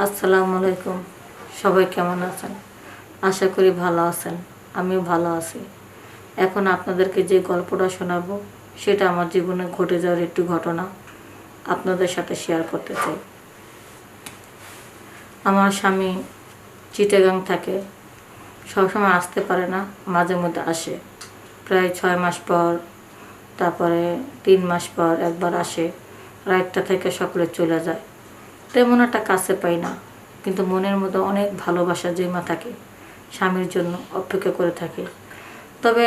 আসসালামু আলাইকুম। সবাই কেমন আছেন? আশা করি ভালো আছেন। আমিও ভালো আছি। এখন আপনাদেরকে যে গল্পটা শোনাবো, সেটা আমার জীবনে ঘটে যাওয়ার একটু ঘটনা আপনাদের সাথে শেয়ার করতে চাই। আমার স্বামী চিটাগাং থাকে। সবসময় আসতে পারে না, মাঝে মধ্যে আসে। প্রায় ছয় মাস পর, তারপরে তিন মাস পর একবার আসে। রাতটা থেকে সকালে চলে যায়। তেমন একটা কাছে পাই না। কিন্তু মনের মধ্যে অনেক ভালোবাসা জমা থাকে, স্বামীর জন্য অপেক্ষা করে থাকে। তবে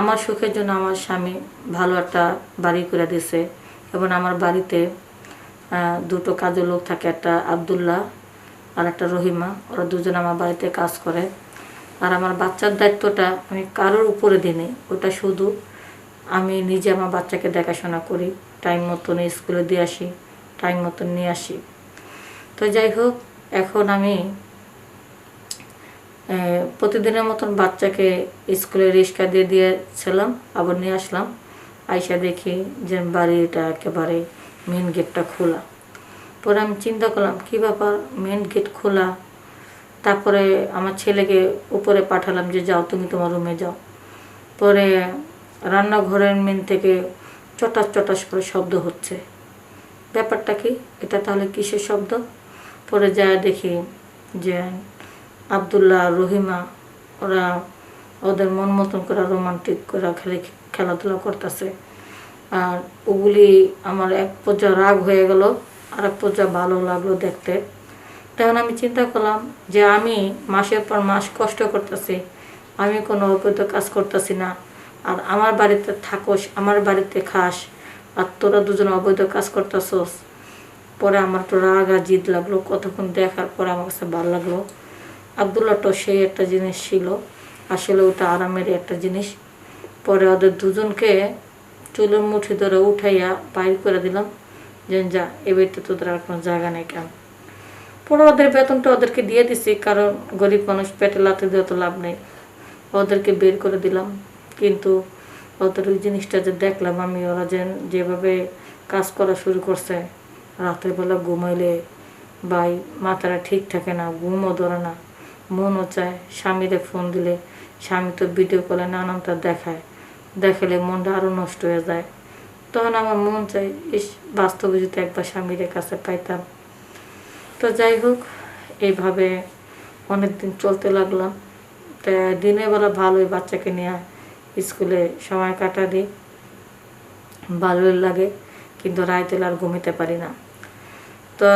আমার সুখের জন্য আমার স্বামী ভালো একটা বাড়ি করে দিছে এবং আমার বাড়িতে দুটো কাজের লোক থাকে, একটা আবদুল্লাহ আর একটা রহিমা। ওরা দুজন আমার বাড়িতে কাজ করে। আর আমার বাচ্চার দায়িত্বটা আমি কারোর উপরে দিই ওটা শুধু আমি নিজে আমার বাচ্চাকে দেখাশোনা করি টাইম মতন স্কুলে দিয়ে আসি টাইম মতন নিয়ে আসি। তো যাই হোক, এখন আমি প্রতিদিনের মতন বাচ্চাকে স্কুলে রিক্সা দিয়ে দিয়েছিলাম, আবার নিয়ে আসলাম। আইসা দেখি যে বাড়িটা একেবারে মেন গেটটা খোলা। পরে আমি চিন্তা করলাম, কী ব্যাপার? মেন গেট খোলা? তারপরে আমার ছেলেকে উপরে পাঠালাম যে, যাও, তুমি তোমার রুমে যাও। পরে রান্নাঘরের মেন থেকে চটাস চটাস করে শব্দ হচ্ছে। ব্যাপারটা কি? এটা তাহলে কিসের শব্দ? পরে যা দেখি যে আবদুল্লাহ, রহিমা, ওরা ওদের মন মতন করে রোমান্টিক করে খেলে, খেলাধুলা করতেছে। আর ওগুলি আমার এক পর্যায়ে রাগ হয়ে গেল আর এক পর্যায়ে ভালো লাগল দেখতে। তখন আমি চিন্তা করলাম যে আমি মাসের পর মাস কষ্ট করতেছি, আমি কোনো অবৈধ কাজ করতেছি না। আর আমার বাড়িতে থাকোস, আমার বাড়িতে খাস, আর তোরা দুজন অবৈধ কাজ করতেছস। পরে আমার তো রাগ আর জিদ লাগল, কতক্ষণ দেখার পরে আমার কাছে ভালো লাগল। আবদুল্লাহটা সেই একটা জিনিস ছিল, আসলে ওটা আরামের একটা জিনিস। পরে ওদের দুজনকে চুলের মুঠি ধরে উঠাইয়া বাইর করে দিলাম, যে যা এবারতে তোদের আর কোনো জায়গা নেই কেন? পরে ওদের বেতনটা ওদেরকে দিয়ে দিছি, কারণ গরিব মানুষ পেটে লাতে দিয়ে তো লাভ নেই। ওদেরকে বের করে দিলাম, কিন্তু ওদের ওই জিনিসটা যে দেখলাম আমি, ওরা যে যেভাবে কাজ করা শুরু করছে রাতের বেলা ঘুমাইলে বাই মাথাটা ঠিক থাকে না, ঘুমও ধরে না, মনও চায়, স্বামীরে ফোন দিলে, স্বামী তো ভিডিও কলে নানানটা দেখায়, দেখালে মনটা আরও নষ্ট হয়ে যায়। তখন আমার মন চাই ইস, বাস্তবে যদি একবার স্বামীর কাছে পাইতাম। তো যাই হোক এইভাবে অনেক দিন চলতে লাগলাম। তা দিনের বেলা ভালোই বাচ্চাকে নিয়ে স্কুলে সময় কাটা দিই ভালোই লাগে, কিন্তু রাইতে আর ঘুমিতে পারি না। তো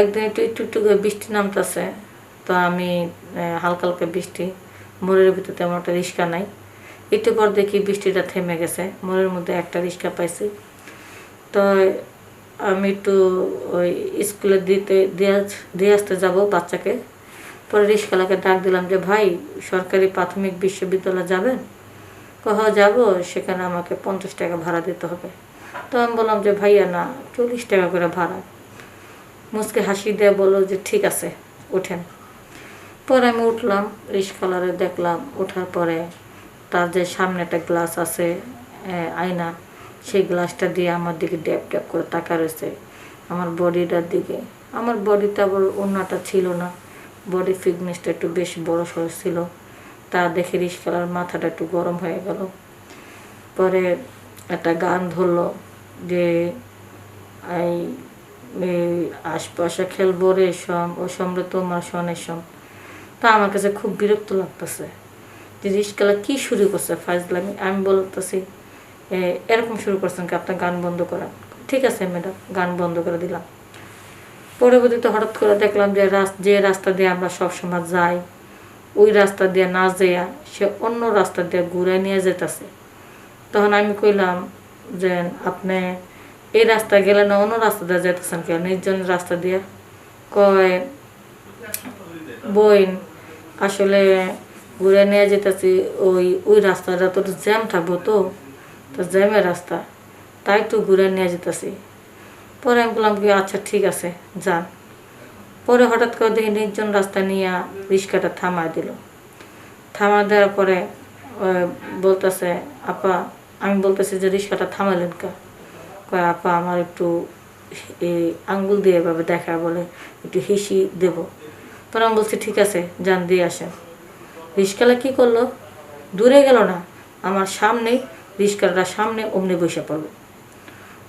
একদিন একটু একটু একটু করে বৃষ্টি নামতেছে। তো আমি হালকা হালকা বৃষ্টি। মোড়ের ভিতরে তেমন একটা রিক্সা নাই। একটু পর দেখি বৃষ্টিটা থেমে গেছে। মোড়ের মধ্যে একটা রিক্সা পাইছি। তো আমি একটু ওই স্কুলে দিতে, দিয়ে আসতে যাব বাচ্চাকে। পরে রিক্সাওয়ালাকে ডাক দিলাম যে, ভাই, সরকারি প্রাথমিক বিশ্ববিদ্যালয় যাবেন? কোথাও যাব? সেখানে আমাকে পঞ্চাশ টাকা ভাড়া দিতে হবে। তো আমি বললাম যে, ভাইয়া, না, চল্লিশ টাকা করে ভাড়া। মুসকে হাসি দিয়ে বলল যে, ঠিক আছে ওঠেন পরে আমি উঠলাম রিক্সাওয়ালারে দেখলাম ওঠার পরে তার যে সামনে একটা গ্লাস আছে আয়না, সেই গ্লাসটা দিয়ে আমার দিকে ড্যাপ ড্যাপ করে তাকা রয়েছে আমার বডিটার দিকে। আমার বডিটা আবার অন্যটা ছিল না, বডি ফিটনেসটা একটু বেশ বড় সড়ো ছিল। তা দেখে রিক্সাওয়ালার মাথাটা একটু গরম হয়ে গেল। পরে একটা গান ধরলো যে, এই এই আশপাশে খেলব রে সম ও সমরে তোমার সনের সম। তা আমার কাছে খুব বিরক্ত লাগতেছে। যে রিস্কালা কী শুরু করছে ফাইজলামি? আমি বলতেছি "এ, এরকম শুরু করছেন কি আপনার গান বন্ধ করা? ঠিক আছে ম্যাডাম গান বন্ধ করে দিলাম। পরবর্তীতে হঠাৎ করে দেখলাম যে যে রাস্তা দিয়ে আমরা সবসময় যাই ওই রাস্তা দিয়ে না যেয়া সে অন্য রাস্তা দিয়ে ঘুরে নিয়ে যেতেছে। তখন আমি কইলাম যে আপনি এই রাস্তা গেলে না অন্য রাস্তা দিয়ে যেতেছেন কেন? নির্জন রাস্তা দিয়ে? কয়? বইন। আসলে ঘুরে নিয়ে যেতেছি ওই ওই রাস্তাটা তো জ্যাম থাকব তো তো জ্যামের রাস্তা। তাই তো ঘুরে নিয়ে যেতেছি। পরে আমি বললাম কি আচ্ছা ঠিক আছে, যান। পরে হঠাৎ করে দেখি নির্জন রাস্তা নিয়ে রিক্সাটা থামায় দিল। থামা দেওয়ার পরে বলতেছে, আপা, আমি বলতেছি যে রিক্সাটা থামালেন কা? আপা আমার একটু এই আঙ্গুল দিয়ে এভাবে দেখা বলে, একটু হিসি দেব। পরে আমি বলছি, ঠিক আছে, যান, দিয়ে আসেন। রিস্কালা কি করল? দূরে গেল না, আমার সামনেই রিস্কালাটা সামনে অমনি বসে পড়ল।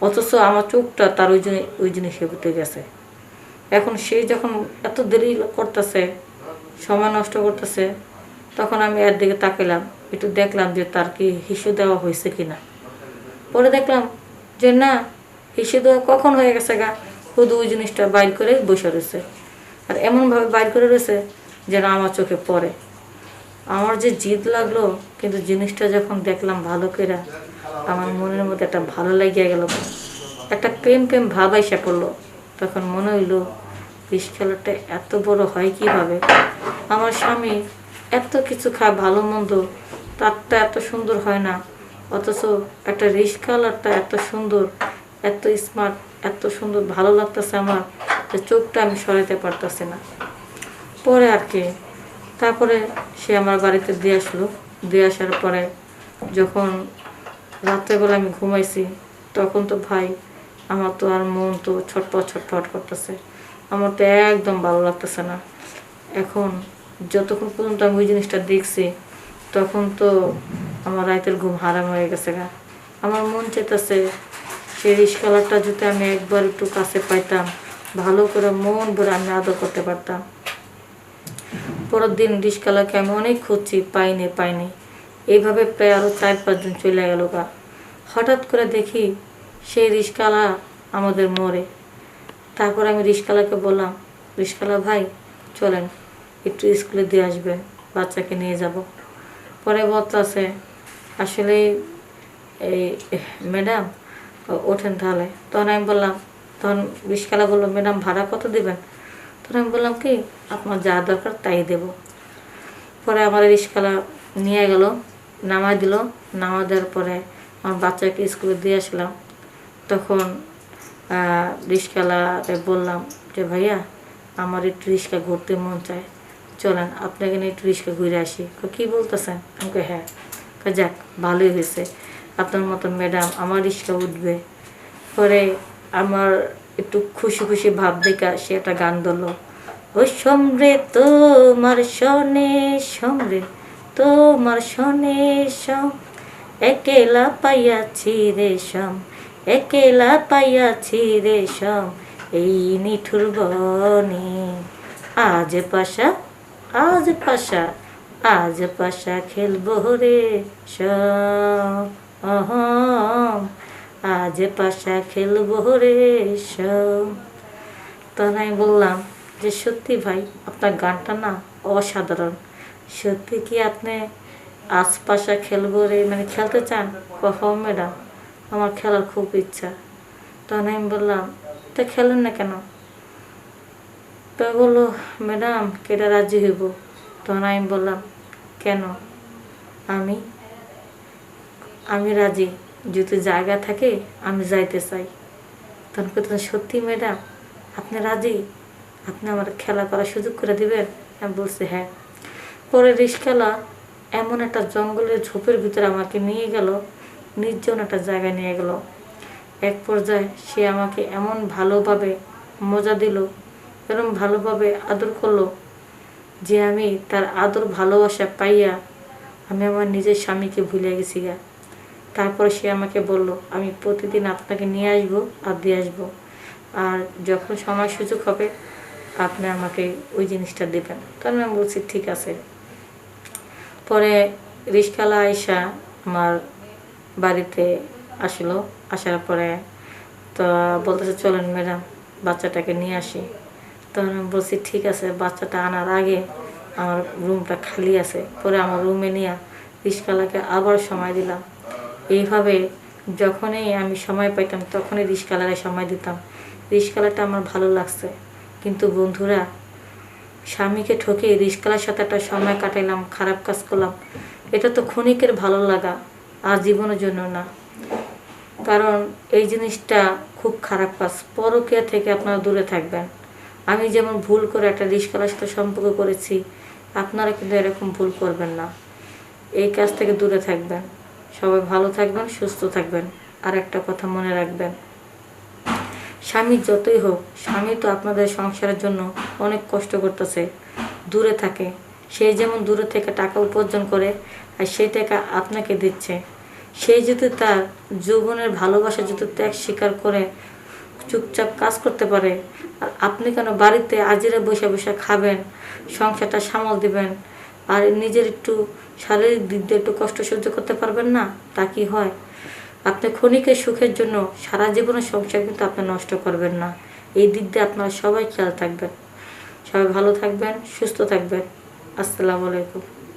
অথচ আমার চোখটা তার ওই জন্য, ওই জিনিসে উঠে গেছে। এখন সে যখন এত দেরি করতেছে, সময় নষ্ট করতেছে, তখন আমি এর দিকে তাকাইলাম, একটু দেখলাম যে তার কি হিসু দেওয়া হয়েছে কিনা। পরে দেখলাম যে না, হিসু দেওয়া কখন হয়ে গেছে গা? শুধু ওই জিনিসটা বাইর করে বসে রয়েছে। আর এমনভাবে বাইর করে রয়েছে যেন আমার চোখে পড়ে। আমার যে জিদ লাগল, কিন্তু জিনিসটা যখন দেখলাম ভালো করে আমার মনের মধ্যে একটা ভালো লাগিয়ে গেল। একটা প্রেম প্রেম ভাব এসে পড়ল। তখন মনে হইল বিষ খেলাটা এত বড় হয় কীভাবে? আমার স্বামী এত কিছু খায় ভালো মন্দ, তারটা এত সুন্দর হয় না। অথচ একটা রিস কালারটা এত সুন্দর, এত স্মার্ট, এত সুন্দর, ভালো লাগতেছে আমার যে চোখটা আমি সরাইতে পারতেছি না। পরে আর কি, তারপরে সে আমার বাড়িতে দিয়ে আসলো। দিয়ে আসার পরে যখন রাত্রেবেলা আমি ঘুমাইছি, তখন তো ভাই আমার তো আর মন তো ছটপট ছটপট করতেছে। আমার তো একদম ভালো লাগতেছে না। এখন যতক্ষণ পর্যন্ত আমি ওই জিনিসটা দেখছি তখন তো আমার রাতের ঘুম হারাম হয়ে গেছে গা। আমার মন চেতাছে সেই রিস কালারটা যদি আমি একবার একটু কাছে পাইতাম, ভালো করে মন ভরে আমি আদর করতে পারতাম। পরের দিন রিস্কালাকে আমি অনেক খুঁজছি, পাইনি পাইনি। এইভাবে প্রায় আরও চার পাঁচজন চলে গেল গা। হঠাৎ করে দেখি সেই রিস্কালা আমাদের মরে তারপর আমি রিস্কালাকে বললাম রিস্কালা ভাই, চলেন, একটু স্কুলে দিয়ে আসবেন, বাচ্চাকে নিয়ে যাব। পরে বলতেছে আসলে এই ম্যাডাম ওঠেন তাহলে। তখন আমি বললাম, তখন রিস্কালা বলল, ম্যাডাম, ভাড়া কত দেবেন? তখন আমি বললাম কি, আপনার যা দরকার তাই দেব। পরে আমার রিস্কালা নিয়ে গেল, নামাই দিল। নামা দেওয়ার পরে আমার বাচ্চাকে স্কুলে দিয়ে আসলাম। তখন রিস্কালারে বললাম যে, ভাইয়া, আমার একটু রিস্কা ঘুরতে মন চায়। চলেন, আপনাকে নিয়ে একটু ঘুরে আসি। কি বলতেছেন? আমাকে হ্যাঁ। যাক, ভালোই হয়েছে। আপনার মতন ম্যাডাম আমার রিস্কা উঠবে। পরে আমার একটু খুশি খুশি ভাব দেখা সে একটা গান ধরলো, ও সমরে তোমার সনে সমরে, তোমার সনে সম, একেলা পাইয়াছি রেশম একেলা পাইয়াছি রেশম এই নিঠুর বনে আজ পাশা আজ পাশা আজ পাশা খেলব রে সম আজ পাশা খেলব রে সম তখন আমি বললাম যে, সত্যি ভাই, আপনার গানটা না অসাধারণ। সত্যি কি আপনি আশপাশা খেলব রে মানে খেলতে চান? কহ, ম্যাডাম, আমার খেলার খুব ইচ্ছা। তখন আমি বললাম, তা খেলেন না কেন? তো বলল, ম্যাডাম কেটা রাজি হইব? তখন আমি বললাম, কেন? আমি আমি রাজি। যদি জায়গা থাকে, আমি যাইতে চাই। তখন বলতেন সত্যি ম্যাডাম, আপনি রাজি? আপনি আমার খেলা করার সুযোগ করে দিবেন? আমি বলছি হ্যাঁ। পরে রিস্কালা এমন একটা জঙ্গলের ঝোপের ভিতরে আমাকে নিয়ে গেল, নির্জন একটা জায়গায় নিয়ে গেল। এক পর্যায়ে সে আমাকে এমন ভালোভাবে মজা দিল এরম ভালোভাবে আদর করল যে আমি তার আদর ভালোবাসা পাইয়া আমি আমার নিজের স্বামীকে ভুলে গেছি গা। তারপরে সে আমাকে বলল, আমি প্রতিদিন আপনাকে নিয়ে আসব আর দিয়ে আসব। আর যখন সময় সুযোগ হবে, আপনি আমাকে ওই জিনিসটা দেবেন। তখন আমি বলছি, ঠিক আছে। পরে রিস্কালা আয়সা আমার বাড়িতে আসলো। আসার পরে তো বলতেছে, চলেন ম্যাডাম, বাচ্চাটাকে নিয়ে আসি। তখন আমি বলছি, ঠিক আছে, বাচ্চাটা আনার আগে আমার রুমটা খালি আছে। পরে আমার রুমে নিয়ে রিস্কালাকে আবার সময় দিলাম। এইভাবে যখনই আমি সময় পাইতাম, তখনই রিস্কালারে সময় দিতাম। রিস্কালাটা আমার ভালো লাগছে। কিন্তু বন্ধুরা, স্বামীকে ঠকে রিস্কালার সাথে একটা সময় কাটাইলাম, খারাপ কাজ করলাম, এটা তো ক্ষণিকের ভালো লাগা, আর জীবনের জন্য না। কারণ এই জিনিসটা খুব খারাপ কাজ। পরকীয়া থেকে আপনারা দূরে থাকবেন। আমি যেমন ভুল করে একটা রিস্কালার সাথে সম্পর্ক করেছি, আপনারা কিন্তু এরকম ভুল করবেন না। এই কাজ থেকে দূরে থাকবেন। সবাই ভালো থাকবেন, সুস্থ থাকবেন। আর একটা কথা মনে রাখবেন, স্বামী যতই হোক, স্বামী তো আপনাদের সংসারের জন্য অনেক কষ্ট করতেছে। দূরে থাকে। সেই যেমন দূরে থেকে টাকা উপার্জন করে, আর সেই টাকা আপনাকে দিচ্ছে। সেই যদি তার যৌবনের ভালোবাসা, যদি ত্যাগ স্বীকার করে চুপচাপ কাজ করতে পারে। আর আপনি কেন বাড়িতে আজিরা বসে বসে খাবেন? সংসারটা সামাল দিবেন। আর নিজের একটু শারীরিক দিক দিয়ে একটু কষ্ট সহ্য করতে পারবেন না? তা কি হয়? আপনি ক্ষণিকের সুখের জন্য সারা জীবনের সংসার কিন্তু আপনি নষ্ট করবেন না। এই দিক দিয়ে আপনারা সবাই খেয়াল থাকবেন। সবাই ভালো থাকবেন, সুস্থ থাকবেন। আসসালামু আলাইকুম।